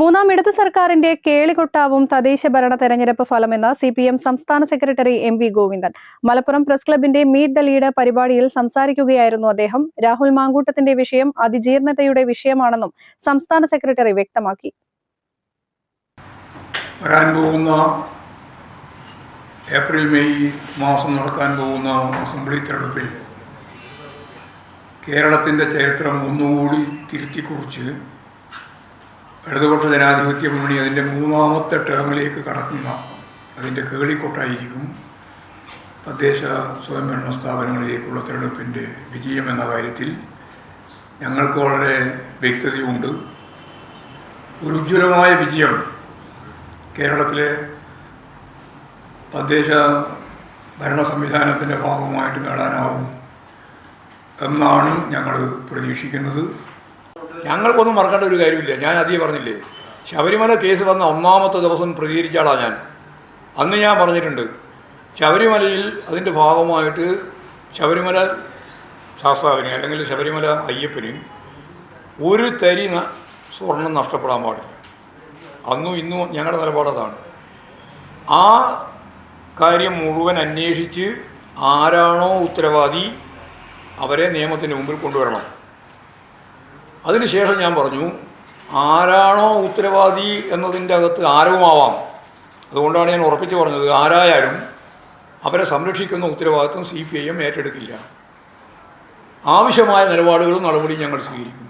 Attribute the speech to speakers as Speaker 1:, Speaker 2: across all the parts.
Speaker 1: മൂന്നാം ഇടത് സർക്കാരിന്റെ കേളികൊട്ടാവും തദ്ദേശ ഭരണ തെരഞ്ഞെടുപ്പ് ഫലമെന്ന് സി പി എം സംസ്ഥാന secretary M V Govindan Malappuram press ക്ലബിന്റെ മീറ്റ് ദ ലീഡ് പരിപാടിയിൽ സംസാരിക്കുകയായിരുന്നു അദ്ദേഹം രാഹുൽ മാങ്കൂട്ടത്തിന്റെ വിഷയം അതിജീർണതയുടെ വിഷയമാണെന്നും സംസ്ഥാന സെക്രട്ടറി വ്യക്തമാക്കി
Speaker 2: വരാൻ പോകുന്ന ഏപ്രിൽ മെയ് മാസം നടക്കാൻ പോകുന്ന അസംബ്ലി തെരഞ്ഞെടുപ്പിൽ കേരളത്തിൻ്റെ ചരിത്രം ഒന്നുകൂടി തിരുത്തിക്കുറിച്ച് ഇടതുപക്ഷ ജനാധിപത്യ മുന്നണി അതിൻ്റെ മൂന്നാമത്തെ ടേമിലേക്ക് കടക്കുന്ന അതിൻ്റെ കേളിക്കൊട്ടായിരിക്കും തദ്ദേശ സ്വയംഭരണ സ്ഥാപനങ്ങളിലേക്കുള്ള തിരഞ്ഞെടുപ്പിൻ്റെ വിജയം എന്ന കാര്യത്തിൽ ഞങ്ങൾക്ക് വളരെ വ്യക്തതയുണ്ട് ഒരു ഉജ്ജ്വലമായ വിജയം കേരളത്തിലെ തദ്ദേശ ഭരണ സംവിധാനത്തിൻ്റെ ഭാഗമായിട്ട് നേടാനാവും എന്നാണ് ഞങ്ങൾ പ്രതീക്ഷിക്കുന്നത്
Speaker 3: ഞങ്ങൾക്കൊന്നും മറക്കേണ്ട ഒരു കാര്യമില്ല ഞാൻ അതീ പറഞ്ഞില്ലേ ശബരിമല കേസ് വന്ന ഒന്നാമത്തെ ദിവസം പ്രതികരിച്ച ഞാൻ അന്ന് ഞാൻ പറഞ്ഞിട്ടുണ്ട് ശബരിമലയിൽ അതിൻ്റെ ഭാഗമായിട്ട് ശബരിമല ശാസ്താവിന് അല്ലെങ്കിൽ ശബരിമല അയ്യപ്പന് ഒരു തരി സ്വർണം നഷ്ടപ്പെടാൻ പാടില്ല അന്നും ഇന്നും ഞങ്ങളുടെ നിലപാടതാണ് ആ കാര്യം മുഴുവൻ അന്വേഷിച്ച് ആരാണോ ഉത്തരവാദി അവരെ നിയമത്തിൻ്റെ മുമ്പിൽ കൊണ്ടുവരണം അതിനുശേഷം ഞാൻ പറഞ്ഞു ആരാണോ ഉത്തരവാദി എന്നതിൻ്റെ അകത്ത് ആരവുമാവാം അതുകൊണ്ടാണ് ഞാൻ ഉറപ്പിച്ച് പറഞ്ഞത് ആരായാലും അവരെ സംരക്ഷിക്കുന്ന ഉത്തരവാദിത്വം സി പി ഐ ഏറ്റെടുക്കില്ല ആവശ്യമായ നിലപാടുകളും നടപടിയും ഞങ്ങൾ സ്വീകരിക്കും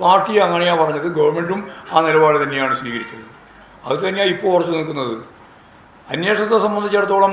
Speaker 3: പാർട്ടി അങ്ങനെയാണ് പറഞ്ഞത് ഗവൺമെൻറ്റും ആ നിലപാട് തന്നെയാണ് സ്വീകരിച്ചത് അത് തന്നെയാണ് ഇപ്പോൾ ഓർത്ത് നിൽക്കുന്നത് അന്വേഷണത്തെ സംബന്ധിച്ചിടത്തോളം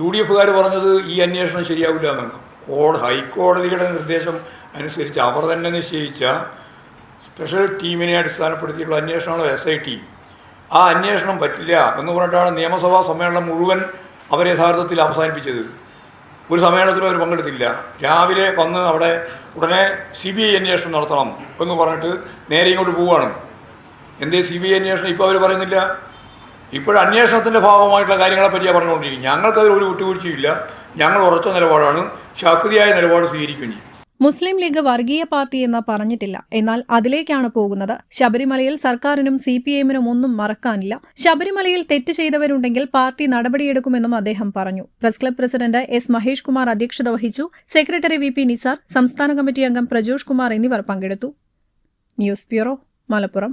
Speaker 3: യു ഡി എഫുകാർ പറഞ്ഞത് ഈ അന്വേഷണം ശരിയാവില്ല എന്നാണ് കോട ഹൈക്കോടതിയുടെ നിർദ്ദേശം അനുസരിച്ച് അവർ തന്നെ നിശ്ചയിച്ച സ്പെഷ്യൽ ടീമിനെ അടിസ്ഥാനപ്പെടുത്തിയിട്ടുള്ള അന്വേഷണമാണ് എസ് ഐ ടി ആ അന്വേഷണം പറ്റില്ല എന്ന് പറഞ്ഞിട്ടാണ് നിയമസഭാ സമ്മേളനം മുഴുവൻ അവർ യഥാർത്ഥത്തിൽ അവസാനിപ്പിച്ചത് ഒരു സമ്മേളനത്തിലും അവർ പങ്കെടുത്തില്ല രാവിലെ വന്ന് അവിടെ ഉടനെ സി ബി ഐ അന്വേഷണം നടത്തണം എന്ന് പറഞ്ഞിട്ട് നേരെ ഇങ്ങോട്ട് പോവുകയാണ് എന്തേ സി ബി ഐ അന്വേഷണം ഇപ്പോൾ അവർ പറയുന്നില്ല ഇപ്പോൾ അന്വേഷണത്തിൻ്റെ ഭാഗമായിട്ടുള്ള കാര്യങ്ങളെപ്പറ്റിയാണ് പറഞ്ഞുകൊണ്ടിരിക്കുന്നത് ഞങ്ങൾക്കതിൽ ഒരു വിട്ടുവീഴ്ചയില്ല ഞങ്ങൾ ഉറച്ച നിലപാടാണ് ശക്തിയായ നിലപാട് സ്വീകരിക്കുകയും ചെയ്യും
Speaker 1: മുസ്ലിം ലീഗ് വർഗീയ പാർട്ടി എന്ന് പറഞ്ഞിട്ടില്ല എന്നാൽ അതിലേക്കാണ് പോകുന്നത് ശബരിമലയിൽ സർക്കാരിനും സി പി എമ്മിനും ഒന്നും മറക്കാനില്ല ശബരിമലയിൽ തെറ്റ് ചെയ്തവരുണ്ടെങ്കിൽ പാർട്ടി നടപടിയെടുക്കുമെന്നും അദ്ദേഹം പറഞ്ഞു press club president S Mahesh Kumar അധ്യക്ഷത വഹിച്ചു സെക്രട്ടറി വി പി നിസാർ സംസ്ഥാന കമ്മിറ്റി അംഗം പ്രജോഷ് കുമാർ എന്നിവർ പങ്കെടുത്തു ന്യൂസ് ബ്യൂറോ മലപ്പുറം